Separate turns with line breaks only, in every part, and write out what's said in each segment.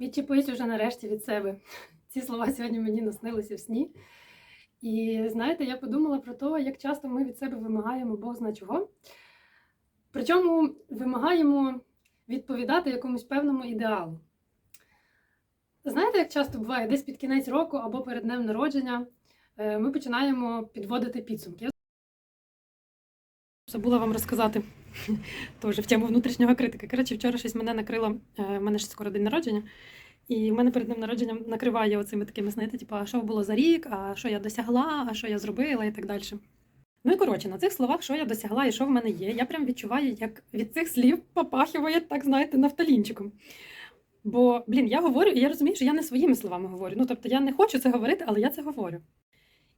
Відчепись уже нарешті від себе. Ці слова сьогодні мені наснилися в сні. І знаєте, я подумала про те, як часто ми від себе вимагаємо Бог зна чого. Причому вимагаємо відповідати якомусь певному ідеалу. Знаєте, як часто буває, десь під кінець року або перед днем народження е, ми починаємо підводити підсумки. Забула вам розказати теж в тему внутрішнього критика. Коротше, вчора щось мене накрило, е, в мене ж скоро день народження, і в мене перед днем народженням накриває оцими такими, знаєте, типу, а що було за рік, а що я досягла, а що я зробила і так далі. Ну і коротше, на цих словах, що я досягла і що в мене є, я прям відчуваю, як від цих слів попахиває, так знаєте, нафталінчиком. Бо, блін, я говорю, і я розумію, що я не своїми словами говорю. Ну, тобто я не хочу це говорити, але я це говорю.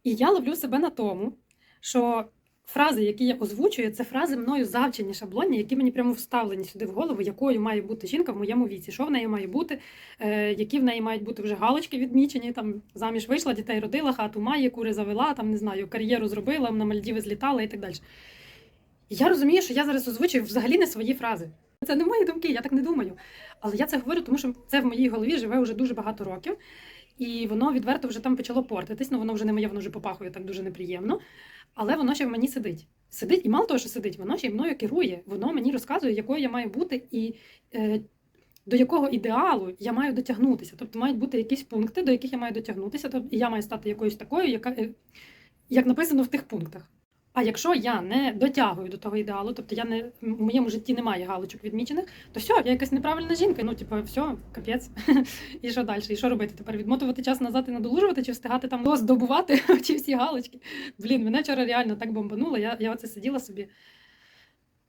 І я ловлю себе на тому, що фрази, які я озвучую, це фрази мною завчені шаблонні, які мені прямо вставлені сюди в голову, якою має бути жінка в моєму віці, що в неї має бути, е, які в неї мають бути вже галочки відмічені, там заміж вийшла, дітей родила, хату має, кури завела, там не знаю, кар'єру зробила, на Мальдіви злітала і так далі. Я розумію, що я зараз озвучую взагалі не свої фрази. Це не мої думки, я так не думаю. Але я це говорю, тому що це в моїй голові живе вже дуже багато років, і воно відверто вже там почало портитись. Ну воно вже не моє, воно вже попахує так дуже неприємно. Але воно ще в мені сидить. Сидить, і мало того, що сидить, воно ще й мною керує. Воно мені розказує, якою я маю бути і е, до якого ідеалу я маю дотягнутися. Тобто мають бути якісь пункти, до яких я маю дотягнутися, тобто і я маю стати якоюсь такою, яка е, як написано в тих пунктах. А якщо я не дотягую до того ідеалу, тобто я не в моєму житті немає галочок відмічених, то все, я якась неправильна жінка. Ну, типу, все, капець. І що далі? І що робити? Тепер відмотувати час назад і надолужувати, чи встигати там здобувати ці всі галочки? Блін, мене вчора реально так бомбануло. Я, я оце сиділа собі,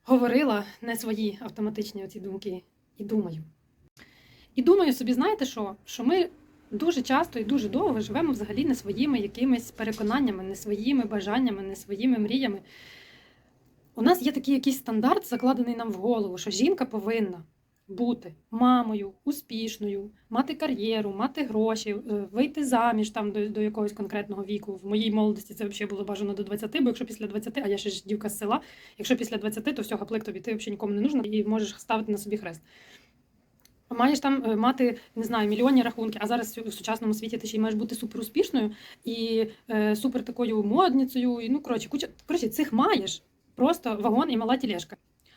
говорила не свої автоматичні оці думки. І думаю. І думаю собі, знаєте що? Що ми дуже часто і дуже довго живемо взагалі не своїми якимись переконаннями, не своїми бажаннями, не своїми мріями. У нас є такий якийсь стандарт, закладений нам в голову, що жінка повинна бути мамою, успішною, мати кар'єру, мати гроші, е, вийти заміж там до, до якогось конкретного віку. В моїй молодості це взагалі було бажано до 20, бо якщо після 20, а я ще ж дівка з села, якщо після 20, то все, гаплик тобі, ти взагалі нікому не нужна і можеш ставити на собі хрест. Маєш там е, мати не знаю мільйонні рахунки, а зараз в сучасному світі ти ще й маєш бути супер успішною і е, супер такою модницею. І ну коротше, куча коротше, цих маєш просто вагон і мала тілешка.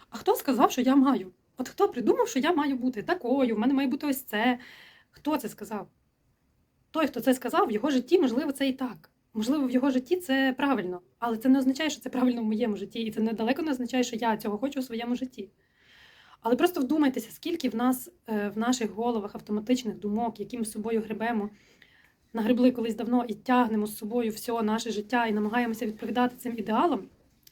А хто сказав, що я маю? От хто придумав, що я маю бути такою? В мене має бути ось це. Хто це сказав? Той, хто це сказав, в його житті, можливо, це і так. Можливо, в його житті це правильно, але це не означає, що це правильно в моєму житті, і це недалеко не означає, що я цього хочу у своєму житті. Але просто вдумайтеся, скільки в нас е, в наших головах автоматичних думок, які ми з собою гребемо, нагребли колись давно і тягнемо з собою все наше життя і намагаємося відповідати цим ідеалам.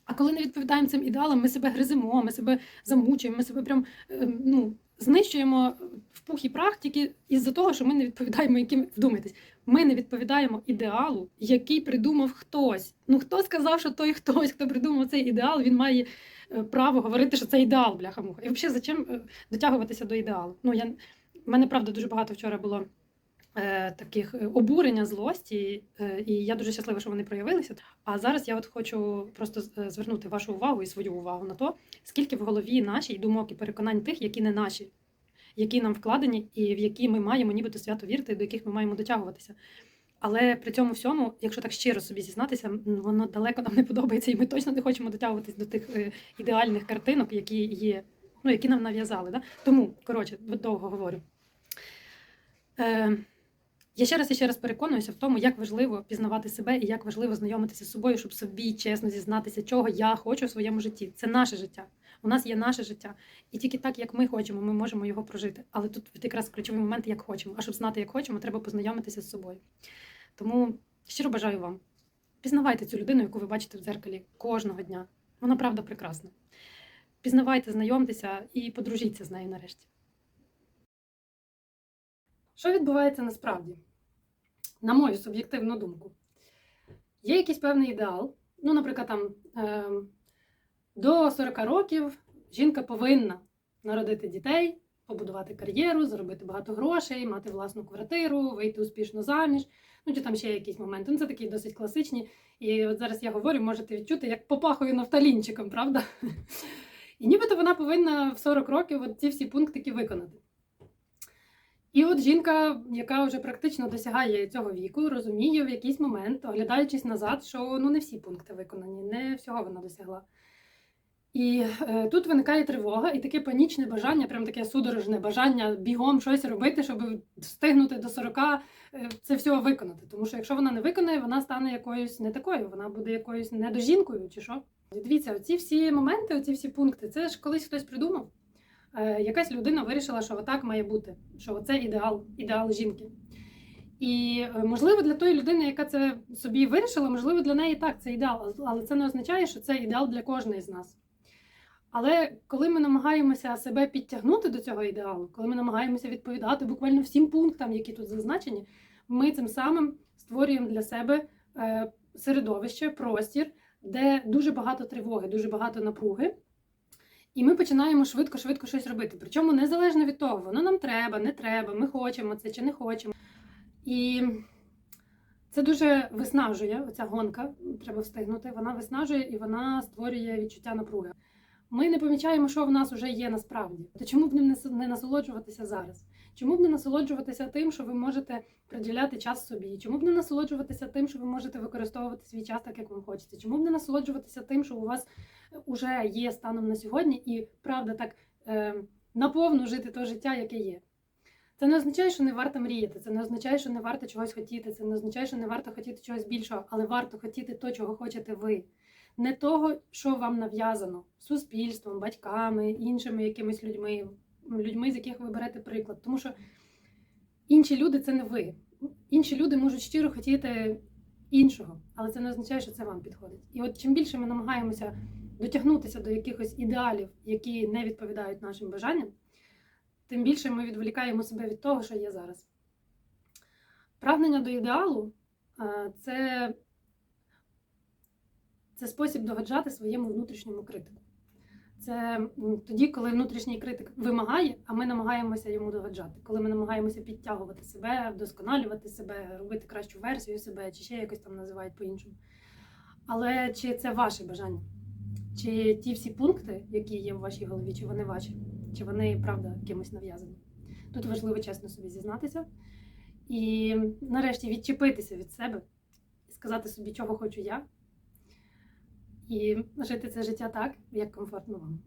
А коли не відповідаємо цим ідеалам, ми себе гризимо, ми себе замучуємо, ми себе прям е, ну, знищуємо в пух і прах тільки із-за того, що ми не відповідаємо, яким вдумайтесь, ми не відповідаємо ідеалу, який придумав хтось. Ну хто сказав, що той хтось, хто придумав цей ідеал, він має е, право говорити, що це ідеал, бляха-муха. І взагалі, зачем е, дотягуватися до ідеалу? Ну я мене правда дуже багато вчора було. Е, Таких е, обурення, злості, е, і я дуже щаслива, що вони проявилися. А зараз я от хочу просто звернути вашу увагу і свою увагу на то, скільки в голові нашій думок і переконань тих, які не наші, які нам вкладені, і в які ми маємо нібито свято вірити, до яких ми маємо дотягуватися. Але при цьому всьому, якщо так щиро собі зізнатися, воно далеко нам не подобається, і ми точно не хочемо дотягуватись до тих ідеальних картинок, які є, ну які нам нав'язали. Да? Тому, коротше, довго говорю. Я ще раз і ще раз переконуюся в тому, як важливо пізнавати себе і як важливо знайомитися з собою, щоб собі чесно зізнатися, чого я хочу в своєму житті. Це наше життя. У нас є наше життя. І тільки так, як ми хочемо, ми можемо його прожити. Але тут якраз ключовий момент, як хочемо. А щоб знати, як хочемо, треба познайомитися з собою. Тому щиро бажаю вам. Пізнавайте цю людину, яку ви бачите в дзеркалі кожного дня. Вона правда прекрасна. Пізнавайте, знайомтеся і подружіться з нею нарешті. Що відбувається насправді? На мою суб'єктивну думку, є якийсь певний ідеал. Ну, наприклад, там е, до 40 років жінка повинна народити дітей, побудувати кар'єру, заробити багато грошей, мати власну квартиру, вийти успішно заміж. Ну, чи там ще якісь моменти. Ну, це такі досить класичні. І от зараз я говорю, можете відчути, як попахую нафталінчиком, правда? І нібито вона повинна в 40 років ці всі пунктики виконати. І от жінка, яка вже практично досягає цього віку, розуміє в якийсь момент, оглядаючись назад, що ну не всі пункти виконані, не всього вона досягла. І е, тут виникає тривога і таке панічне бажання, прям таке судорожне бажання бігом щось робити, щоб встигнути до 40 е, це все виконати. Тому що якщо вона не виконає, вона стане якоюсь не такою, вона буде якоюсь недожінкою чи що. Дивіться, оці всі моменти, оці всі пункти, це ж колись хтось придумав. Е, якась людина вирішила, що отак має бути, що це ідеал, ідеал жінки. І е, можливо для тої людини, яка це собі вирішила, можливо, для неї так це ідеал, але це не означає, що це ідеал для кожної з нас. Але коли ми намагаємося себе підтягнути до цього ідеалу, коли ми намагаємося відповідати буквально всім пунктам, які тут зазначені, ми цим самим створюємо для себе е, середовище, простір, де дуже багато тривоги, дуже багато напруги. І ми починаємо швидко-швидко щось робити. Причому незалежно від того, воно нам треба, не треба, ми хочемо це чи не хочемо. І це дуже виснажує, оця гонка, треба встигнути. Вона виснажує і вона створює відчуття напруги. Ми не помічаємо, що в нас вже є насправді. То чому б ним не насолоджуватися зараз? Чому б не насолоджуватися тим, що ви можете приділяти час собі? Чому б не насолоджуватися тим, що ви можете використовувати свій час так, як вам хочеться? Чому б не насолоджуватися тим, що у вас вже є станом на сьогодні, і правда так е, наповну жити те життя, яке є? Це не означає, що не варто мріяти, це не означає, що не варто чогось хотіти, це не означає, що не варто хотіти чогось більшого, але варто хотіти то, чого хочете ви. Не того, що вам нав'язано суспільством, батьками, іншими якимись людьми, людьми, з яких ви берете приклад. Тому що інші люди це не ви. Інші люди можуть щиро хотіти іншого, але це не означає, що це вам підходить. І от чим більше ми намагаємося дотягнутися до якихось ідеалів, які не відповідають нашим бажанням, тим більше ми відволікаємо себе від того, що є зараз. Прагнення до ідеалу е, це, це спосіб догоджати своєму внутрішньому критику. Це тоді, коли внутрішній критик вимагає, а ми намагаємося йому догоджати, коли ми намагаємося підтягувати себе, вдосконалювати себе, робити кращу версію себе, чи ще якось там називають по-іншому. Але чи це ваше бажання? Чи ті всі пункти, які є в вашій голові, чи вони ваші, чи вони правда кимось нав'язані? Тут важливо чесно собі зізнатися і нарешті відчепитися від себе і сказати собі, чого хочу я, і жити це життя так, як комфортно вам.